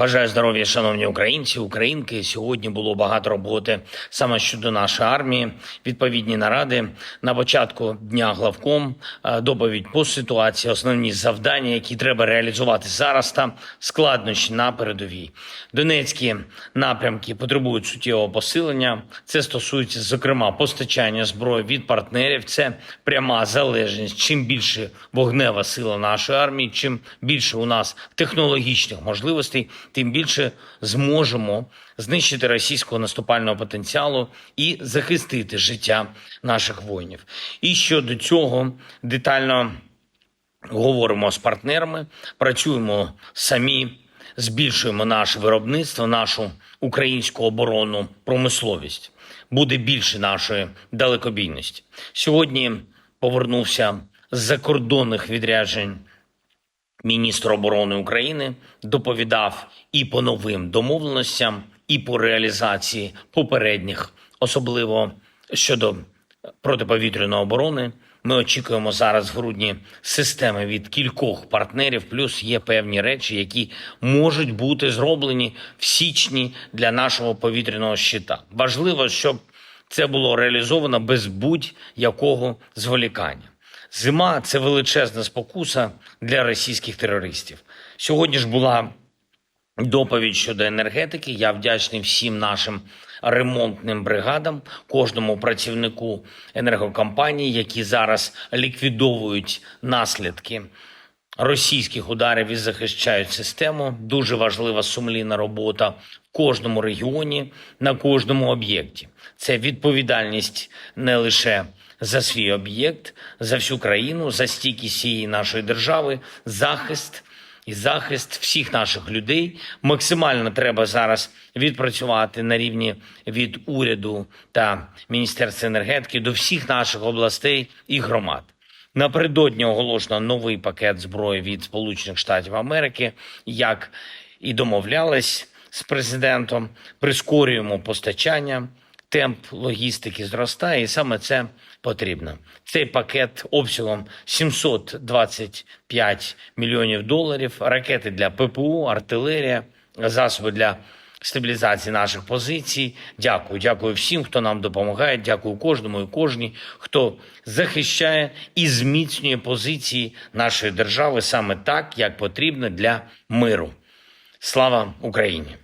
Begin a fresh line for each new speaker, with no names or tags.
Бажаю здоров'я, шановні українці, українки. Сьогодні було багато роботи саме щодо нашої армії. Відповідні наради на початку дня главком, е, доповідь по ситуації, основні завдання, які треба реалізувати зараз та складнощі на передовій. Донецькі напрямки потребують суттєвого посилення. Це стосується зокрема постачання зброї від партнерів. Це пряма залежність. Чим більше вогнева сила нашої армії, чим більше у нас технологічних можливостей, тим більше зможемо знищити російського наступального потенціалу і захистити життя наших воїнів. І щодо цього детально говоримо з партнерами, працюємо самі, збільшуємо наше виробництво, нашу українську оборонну промисловість. Буде більше нашої далекобійності. Сьогодні повернувся з закордонних відряджень міністр оборони України доповідав і по новим домовленостям, і по реалізації попередніх, особливо щодо протиповітряної оборони. Ми очікуємо зараз в грудні системи від кількох партнерів. Плюс є певні речі, які можуть бути зроблені в січні для нашого повітряного щита. Важливо, щоб це було реалізовано без будь-якого зволікання. Зима це величезна спокуса для російських терористів. Сьогодні ж була доповідь щодо енергетики. Я вдячний всім нашим ремонтним бригадам, кожному працівнику енергокомпанії, які зараз ліквідовують наслідки російських ударів і захищають систему. Дуже важлива сумлінна робота в кожному регіоні, на кожному об'єкті. Це відповідальність не лише за свій об'єкт, за всю країну, за стійкість всієї нашої держави, захист і захист всіх наших людей. Максимально треба зараз відпрацювати на рівні від уряду та Міністерства енергетики до всіх наших областей і громад. Напередодні оголошено новий пакет зброї від Сполучених Штатів Америки, як і домовлялись з президентом. Прискорюємо постачання, темп логістики зростає, і саме це потрібно. Цей пакет обсягом 725 мільйонів доларів, ракети для ППУ, артилерія, засоби для стабілізації наших позицій. Дякую, дякую всім, хто нам допомагає. Дякую кожному і кожній, хто захищає і зміцнює позиції нашої держави саме так, як потрібно для миру. Слава Україні!